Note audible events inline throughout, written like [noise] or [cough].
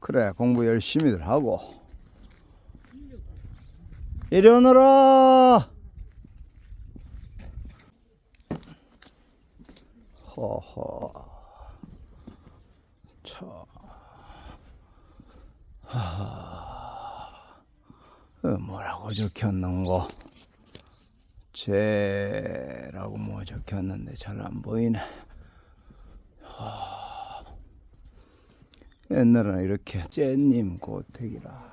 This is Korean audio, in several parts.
그래 공부 열심히들 하고. 이리 오너라! 허허. 차. 하... 어, 뭐라고 적혔는고? 제라고 뭐 적혔는데 잘 안 보이네 옛날에는 이렇게 쟤님 고택이라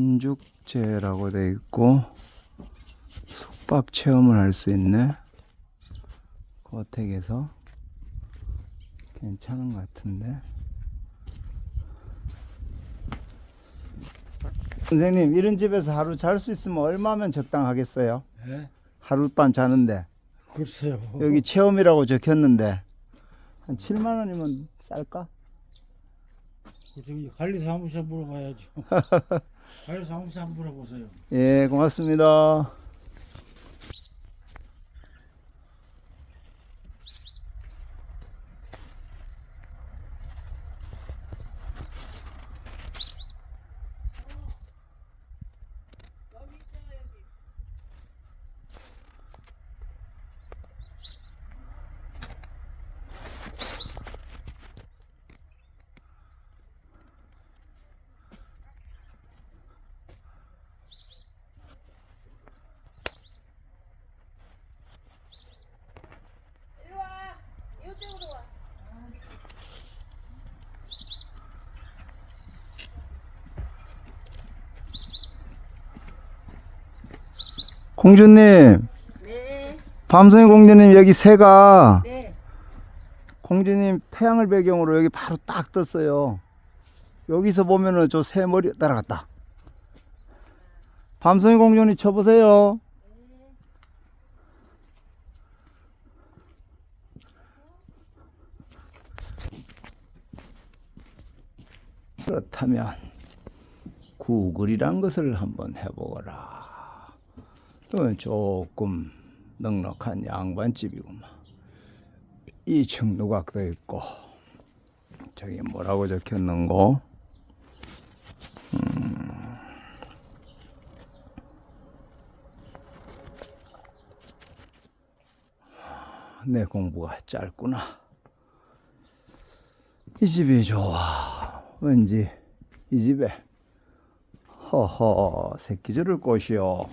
만죽제라고 돼 있고 숙박 체험을 할 수 있네 고택에서 괜찮은 것 같은데 선생님 이런 집에서 하루 잘 수 있으면 얼마면 적당하겠어요? 예? 하룻밤 자는데 글쎄요. 여기 체험이라고 적혔는데 한 7만 원이면 쌀까? 저기 관리사무소 물어봐야죠. [laughs] 관리사무소 한번 물어보세요. 예, 고맙습니다. 공주님, 네. 밤송이 공주님 여기 새가 네. 공주님 태양을 배경으로 여기 바로 딱 떴어요. 여기서 보면은 저 새 머리 따라갔다. 밤송이 공주님 쳐보세요. 그렇다면 구글이란 것을 한번 해보거라. 이건 조금 넉넉한 양반집이구만. 2층 누각도 있고 저기 뭐라고 적혔는고? 음. 내 공부가 짧구나. 이 집이 좋아. 왠지 이 집에 허허 새끼줄을 꼬시오.